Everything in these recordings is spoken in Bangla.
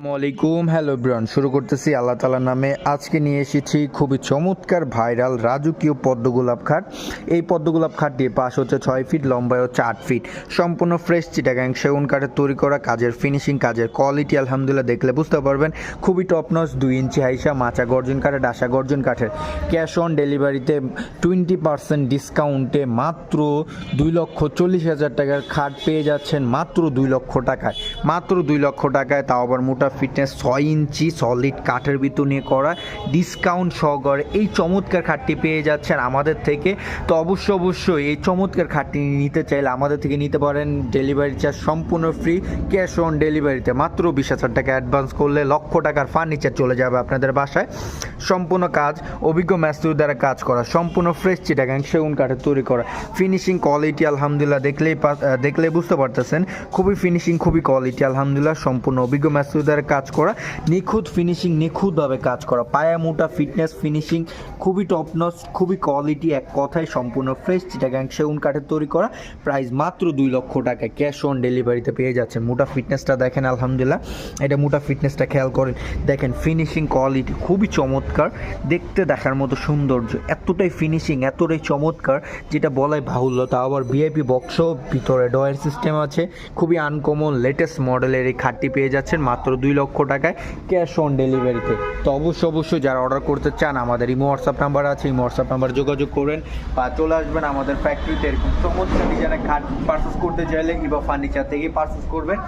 আসসালামাইকুম হ্যালো ব্রন শুরু করতেছি আল্লাহ তালার নামে। আজকে নিয়ে এসেছি খুবই চমৎকার ভাইরাল রাজকীয় পদ্মগোলাপ খাট। এই পদ্মগোলাপ খাটটি পাশ হচ্ছে ছয় ফিট লম্বায় হচ্ছে আট ফিট। সম্পূর্ণ ফ্রেশ চিটাগাং সেগুন কাঠের তৈরি করা কাজের ফিনিশিং কাজের কোয়ালিটি আলহামদুলিল্লাহ দেখলে বুঝতে পারবেন। খুবই টপ নচ দুই ইঞ্চি হাইসা, মাচা গর্জন কাঠের, ডাসা গর্জন কাঠের। ক্যাশ অন ডেলিভারিতে টোয়েন্টি পার্সেন্ট ডিসকাউন্টে মাত্র দুই লক্ষ চল্লিশ হাজার টাকার খাট পেয়ে যাচ্ছেন মাত্র দুই লক্ষ টাকায়। মাত্র দুই লক্ষ টাকায়, তাও আবার মোটা ফিটনেস ছয় ইঞ্চি সলিড কাঠের ভিতর নিয়ে করা ডিসকাউন্ট সহকারে এই চমৎকার খাটটি পেয়ে যাচ্ছেন আমাদের থেকে। তো অবশ্যই অবশ্যই এই চমৎকার খাটটি নিতে চাইলে আমাদের থেকে নিতে পারেন ডেলিভারি চার্জ সম্পূর্ণ ফ্রি ক্যাশ অন ডেলিভারিতে মাত্র বিশ হাজার টাকা অ্যাডভান্স করলে লক্ষ টাকার ফার্নিচার চলে যাবে আপনাদের বাসায়। সম্পূর্ণ কাজ, অভিজ্ঞ ম্যাস্তুর দ্বারা কাজ করা, সম্পূর্ণ ফ্রেশ চিটাগাং সেগুন কাঠের তৈরি করা। ফিনিশিং কোয়ালিটি আলহামদুলিল্লাহ দেখলেই দেখলেই বুঝতে পারতেছেন। খুবই ফিনিশিং খুবই কোয়ালিটি আলহামদুলিল্লাহ। সম্পূর্ণ অভিজ্ঞ ম্যাস্তুর দ্বারা কাজ করা, নিখুঁত ফিনিশিং নিখুঁতভাবে কাজ করা। পায়া মোটা ফিটনেস ফিনিশিং খুবই টপ নচ খুবই কোয়ালিটি এক কথায় সম্পূর্ণ ফ্রেশ চিটাগাং সেগুন কাঠের তৈরি করা। প্রাইস মাত্র দুই লক্ষ টাকা ক্যাশ অন ডেলিভারিতে পেয়ে যাচ্ছেন। মোটা ফিটনেসটা দেখেন, আলহামদুলিল্লাহ। এটা মোটা ফিটনেসটা খেয়াল করেন। দেখেন ফিনিশিং কোয়ালিটি খুবই চমৎকার। দেখতে, দেখার মতো সৌন্দর্য। এতটাই ফিনিশিং এতটাই চমৎকার, যেটা বলাই বাহুল্য। তা আবার ভিআইপি বক্সও ভিতরে ডয়ের সিস্টেম আছে। খুবই আনকমন লেটেস্ট মডেলের এই খাটটি পেয়ে যাচ্ছেন। মাত্র দুই লক্ষ টাকায় ক্যাশ অন ডেলিভারিতে তো। অবশ্যই অবশ্যই যারা অর্ডার করতে চান, আমাদের ইমো হোয়াটসঅ্যাপ নাম্বার আছে ইমো হোয়াটসঅ্যাপ নাম্বার যোগাযোগ করেন বা চলে আসবেন আমাদের ফ্যাক্টরিতে এরকম সমস্ত ডিজাইনের খাট পারচেস করতে চাইলে ইবা ফার্নিচার থেকে পারচেস করবেন।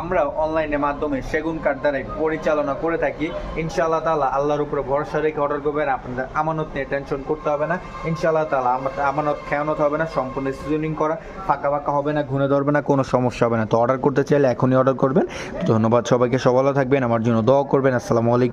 আমরা অনলাইনের মাধ্যমে সেগুন কাঠ দ্বারাই পরিচালনা করে থাকি। ইনশাআল্লাহ তালা আল্লাহর উপরে ভরসা রেখে অর্ডার করবেন। আপনাদের আমানত নিয়ে টেনশন করতে হবে না। ইনশাআল্লাহ তালা আমানত খেয়ানত হবে না, সম্পূর্ণ সিজনিং করা। ফাঁকা ফাঁকা হবে না, ঘুরে ধরবে না, কোনো সমস্যা হবে না। তো অর্ডার করতে চাইলে এখনই অর্ডার করবেন। ধন্যবাদ সবাইকে, সবাই থাকবেন। আমার জন্য দোয়া করবেন। আসসালামু আলাইকুম।